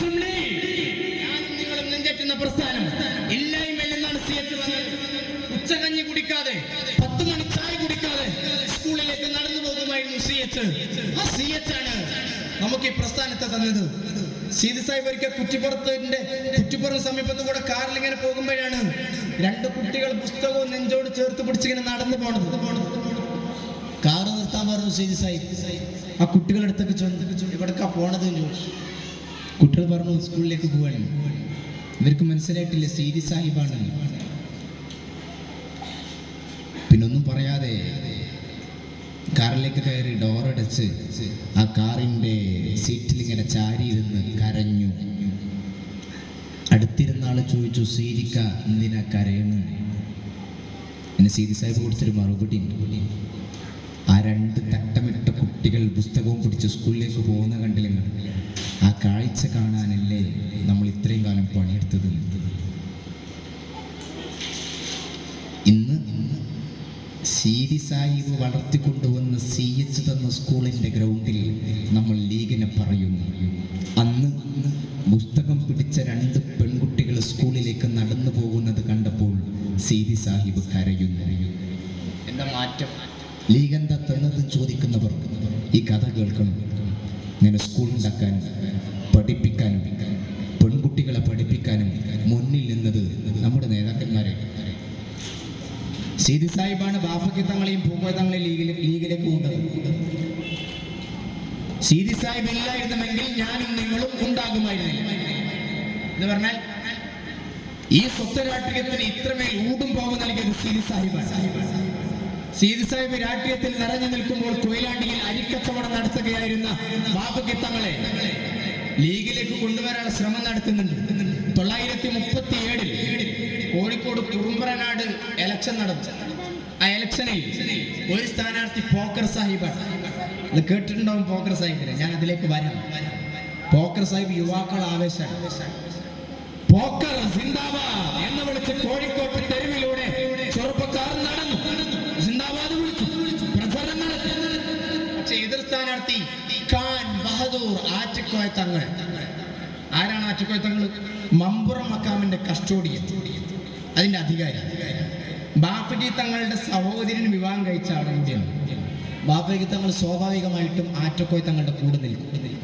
ഞാനും നിങ്ങളും നെഞ്ചേറ്റുന്ന പ്രസ്ഥാനം. ഇല്ലായ്മയിൽ നിന്നാണ് സി എച്ച് ഉച്ചകഞ്ഞി കുടിക്കാതെ പത്ത് മണി ചായ കുടിക്കാതെ സ്കൂളിലേക്ക് നടന്നു പോകുമായിരുന്നു സി എച്ച്. ആ സി എച്ച് ആണ് നമുക്ക് ഈ പ്രസ്ഥാനത്തെ തന്നത്. സീതി സാഹിബ് ഒരിക്കൽ കുറ്റിപ്പുറത്തിന്റെ കുറ്റിപ്പുറം സമീപത്ത് കൂടെ കാറിൽ ഇങ്ങനെ പോകുമ്പോഴാണ് രണ്ട് കുട്ടികൾ പുസ്തകവും നെഞ്ചോട് ചേർത്ത് പിടിച്ചിങ്ങനെ നടന്നു പോണത്. കാറ് നിർത്താൻ പറഞ്ഞു സീതി സാഹിബ്. ആ കുട്ടികളെടുത്തൊക്കെ ചെന്ന് ഇവിടേക്കാ പോണത് ചോദിച്ചു. കുട്ടികൾ പറഞ്ഞു സ്കൂളിലേക്ക് പോവാണ്. ഇവർക്ക് മനസ്സിലായിട്ടില്ല സീരി സാഹിബാണ്. പിന്നൊന്നും പറയാതെ കാറിലേക്ക് കയറി ഡോറടച്ച് ആ കാറിന്റെ സീറ്റിൽ ഇങ്ങനെ ചാരിയിരുന്ന് കരഞ്ഞു. അടുത്തിരുന്ന ആൾ ചോദിച്ചു സീരിക്ക എന്തിനാ കരയണ് എന്നെ സീതി സാഹിബ് കൊടുത്തൊരു മറുപടി. ആ രണ്ട് തട്ടമിട്ട കുട്ടികൾ പുസ്തകവും പിടിച്ച് സ്കൂളിലേക്ക് പോകുന്ന കണ്ടില്ല? ആ കാഴ്ച കാണാനല്ലേ നമ്മൾ ഇത്രയും കാലം പണിയെടുത്തത്? ഇന്ന് സീരി സാഹിബ് വളർത്തിക്കൊണ്ടുവന്ന് സി എച്ച് തന്ന സ്കൂളിന്റെ ഗ്രൗണ്ടിൽ നമ്മൾ ലീഗിനെ പറയും അന്ന് പുസ്തകം പിടിച്ച രണ്ട് പെൺകുട്ടികൾ സ്കൂളിലേക്ക് നടന്നു പോകുന്നത് കണ്ടപ്പോൾ സീരി സാഹിബ് കരയുന്നു. എന്താ മാറ്റം? ലീഗ് എന്താ തന്നത് ചോദിക്കുന്നവർ ഈ കഥ കേൾക്കണം. ഇങ്ങനെ സ്കൂൾ ഉണ്ടാക്കാനും പഠിപ്പിക്കാനും പെൺകുട്ടികളെ പഠിപ്പിക്കാനും മുന്നിൽ നിന്നത് നമ്മുടെ നേതാക്കന്മാരെ. സീതി സാഹിബാണ് ബാഫക്കിത്തങ്ങളെയും പൂക്കോത്തങ്ങളെയും ലീഗിൽ ലീഗിലേക്ക് കൊണ്ടത് സീതി സാഹിബ് ഇല്ലായിരുന്നുവെങ്കിൽ ഞാനും നിങ്ങളും ഉണ്ടാകുമായിരുന്നില്ല. എന്ന് പറഞ്ഞാൽ ഈ സ്വത്ത് രാഷ്ട്രീയത്തിന് ഇത്രമേൽ ഊടും പോകം നൽകിയത് സീതി സാഹിബാണ്. സീതി സാഹിബ് രാഷ്ട്രീയത്തിൽ നിറഞ്ഞു നിൽക്കുമ്പോൾ കൊയിലാണ്ടിയിൽ അരിക്കച്ചവടം നടത്തുകയായിരുന്ന ബാബുക്കിത്തങ്ങളെ ലീഗിലേക്ക് കൊണ്ടുവരാനുള്ള ശ്രമം നടത്തുന്നുണ്ട്. തൊള്ളായിരത്തി മുപ്പത്തി ഏഴിൽ കോഴിക്കോട് കുറുമ്പറനാട് എലക്ഷൻ നടന്നു. ആ എലക്ഷനിൽ ഒരു സ്ഥാനാർത്ഥി പോക്കർ സാഹിബാണ്. ഇത് കേട്ടിട്ടുണ്ടാവും പോക്കർ സാഹിബിനെ. ഞാൻ അതിലേക്ക് വരാം. പോക്കർ സാഹിബ് യുവാക്കൾ ആവേശമാണ് പോക്കർ സിന്ദാബാദ് എന്ന് വിളിച്ച് കോഴിക്കോട്ട് സ്ഥാനാർത്ഥി ഖാൻ ബഹദൂർ ആറ്റക്കോയ തങ്ങൾ. ആരാണ് ആറ്റക്കോയ തങ്ങൾ? മമ്പുറം മക്കാമിന്റെ കസ്റ്റോഡിയൻ. അതിന്റെ അധികാരി. ബാപ്പജി തങ്ങളുടെ സഹോദരന് വിവാഹം കഴിച്ച ആളാണ് ബാപ്പജി തങ്ങൾ സ്വാഭാവികമായിട്ടും ആറ്റക്കോയ തങ്ങളുടെ കൂടെ നിൽക്കും.